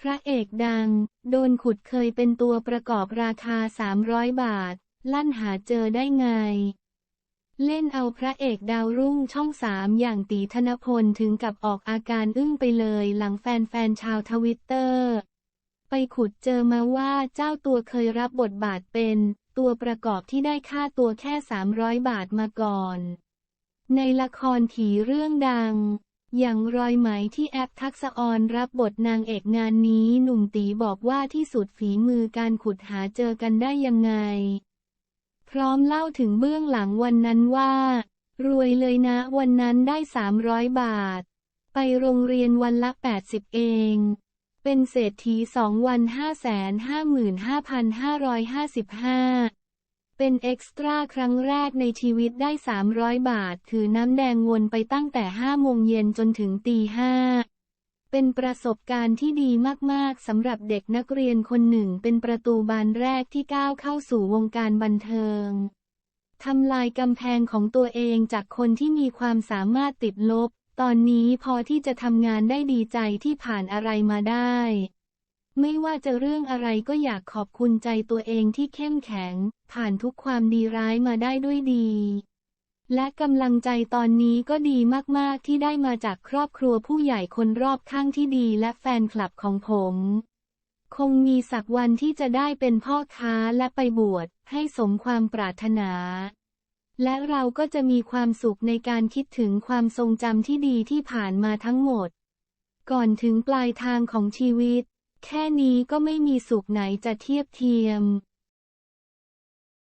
พระเอกดัง โดนขุดเคยเป็นตัวประกอบราคา 300 บาท ลั่นหาเจอได้ไง เล่นเอาพระเอกดาวรุ่งช่องสามอย่างตีธนพลถึงกับออกอาการอึ้งไปเลยหลังแฟนๆชาวทวิตเตอร์ ไปขุดเจอมาว่าเจ้าตัวเคยรับบทบาทเป็น ตัวประกอบที่ได้ค่าตัวแค่ 300 บาทมาก่อน ในละครผีเรื่องดัง อย่างรอยไหมที่แอปทักษออนรับบทนางเอกงานนี้หนุ่มตีบอกว่าที่สุดฝีมือการขุดหาเจอกันได้ยังไง พร้อมเล่าถึงเบื้องหลังวันนั้นว่า รวยเลยนะวันนั้นได้ 300 บาท ไปโรงเรียนวันละ 80 เอง เป็นเศรษฐีสองวัน 555,555 เป็นเอ็กซ์ตร้าครั้งแรกในชีวิตได้ 300 บาท ถือน้ำแดงวนไปตั้งแต่5โมงเย็นจนถึงตี5เป็นประสบการณ์ที่ดีมาก ๆ สำหรับเด็กนักเรียนคนหนึ่งเป็นประตูบานแรกที่ก้าวเข้าสู่วงการบันเทิงทำลายกำแพงของตัวเองจากคนที่มีความสามารถติดลบ ตอนนี้พอที่จะทำงานได้ดีใจที่ผ่านอะไรมาได้ ไม่ว่าจะเรื่องอะไรก็อยากขอบคุณใจตัวเองที่เข้มแข็ง ผ่านทุกความดีร้ายมาได้ด้วยดี และกำลังใจตอนนี้ก็ดีมากๆที่ได้มาจากครอบครัวผู้ใหญ่คนรอบข้างที่ดีและแฟนคลับของผม คงมีสักวันที่จะได้เป็นพ่อค้าและไปบวชให้สมความปรารถนา และเราก็จะมีความสุขในการคิดถึงความทรงจำที่ดีที่ผ่านมาทั้งหมด ก่อนถึงปลายทางของชีวิต แค่นี้ก็ไม่มีสุขไหนจะเทียบเทียม